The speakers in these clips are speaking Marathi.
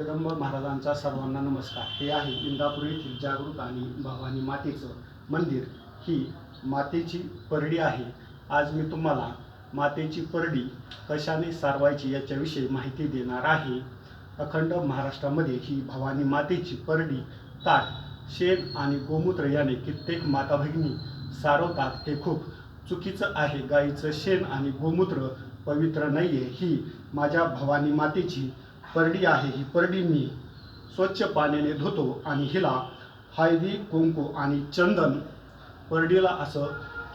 जगदंब महाराजांचा सर्वांना नमस्कार. हे आहे इंदापूर येथील जागृत आणि भवानी मातेचं मंदिर. ही मातेची परडी आहे. आज मी तुम्हाला मातेची परडी कशाने सारवायची याच्याविषयी माहिती देणार आहे. अखंड महाराष्ट्रामध्ये ही भवानी मातेची परडी ताट शेण आणि गोमूत्र याने कित्येक माता भगिनी सारवतात हे खूप चुकीचं आहे. गाईचं शेण आणि गोमूत्र पवित्र नाही आहे ही माझ्या भवानी मातेची परडी आहे ही परडी मी स्वच्छ पाण्याने धुतो आणि हिला हळदी कुंकू आणि चंदन परडीला असं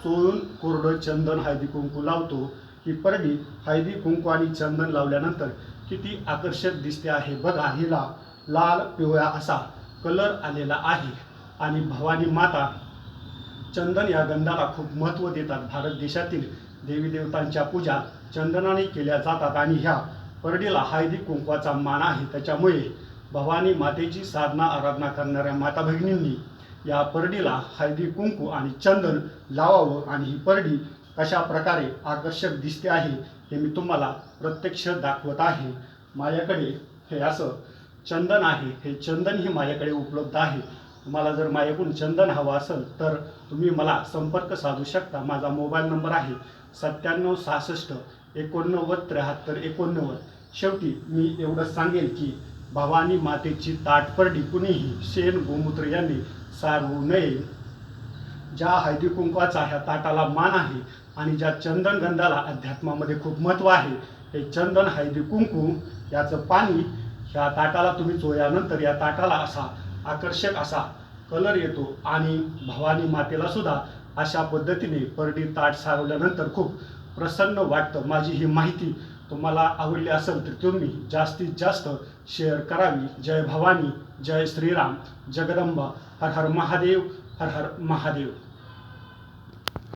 चोळून कोरडं चंदन हळदी कुंकू लावतो. ही परडी हळदी कुंकू आणि चंदन लावल्यानंतर किती आकर्षक दिसते आहे बघा हिला लाल पिवळा असा कलर आलेला आहे. आणि भवानी माता चंदन या गंधाला खूप महत्त्व देतात. भारत देशातील देवी देवतांच्या पूजा चंदनाने केल्या जातात आणि ह्या परडीला हळदी कुंकवाचा मान आहे. त्याच्यामुळे भवानी मातेची साधना आराधना करणाऱ्या माता भगिनींनी या परडीला हळदी कुंकू आणि चंदन लावावं आणि ही परडी कशा प्रकारे आकर्षक दिसते आहे हे मी तुम्हाला प्रत्यक्ष दाखवत आहे. माझ्याकडे हे असं चंदन आहे. हे चंदन ही माझ्याकडे उपलब्ध आहे. तुम्हाला जर माझ्याकडून चंदन हवं असेल तर तुम्ही मला संपर्क साधू शकता. माझा मोबाईल नंबर आहे सत्त्याण्णव सहासष्ट एकोणनव्वद त्र्याहत्तर एकोणनव्वद. शेवटी मी एवढं सांगेन की भवानी मातेची ताटपरडी कुणीही शेण गोमूत्र यांनी सारवू नये. ज्या हळदी कुंकवाचा ह्या ताटाला मान आहे आणि ज्या चंदन गंधाला अध्यात्मामध्ये खूप महत्त्व आहे हे चंदन हळदी कुंकू याचं पाणी ह्या ताटाला तुम्ही चोळल्यानंतर या ताटाला असा आकर्षक असा कलर येतो आणि भवानी मातेला सुद्धा अशा पद्धतीने परडी ताट सारवल्यानंतर खूप प्रसन्न वाटतं. माझी ही माहिती तुम्हाला आवडली असेल तर तुम्ही जास्तीत जास्त शेअर करावी. जय भवानी जय श्रीराम जगदंबा हर हर महादेव हर हर महादेव.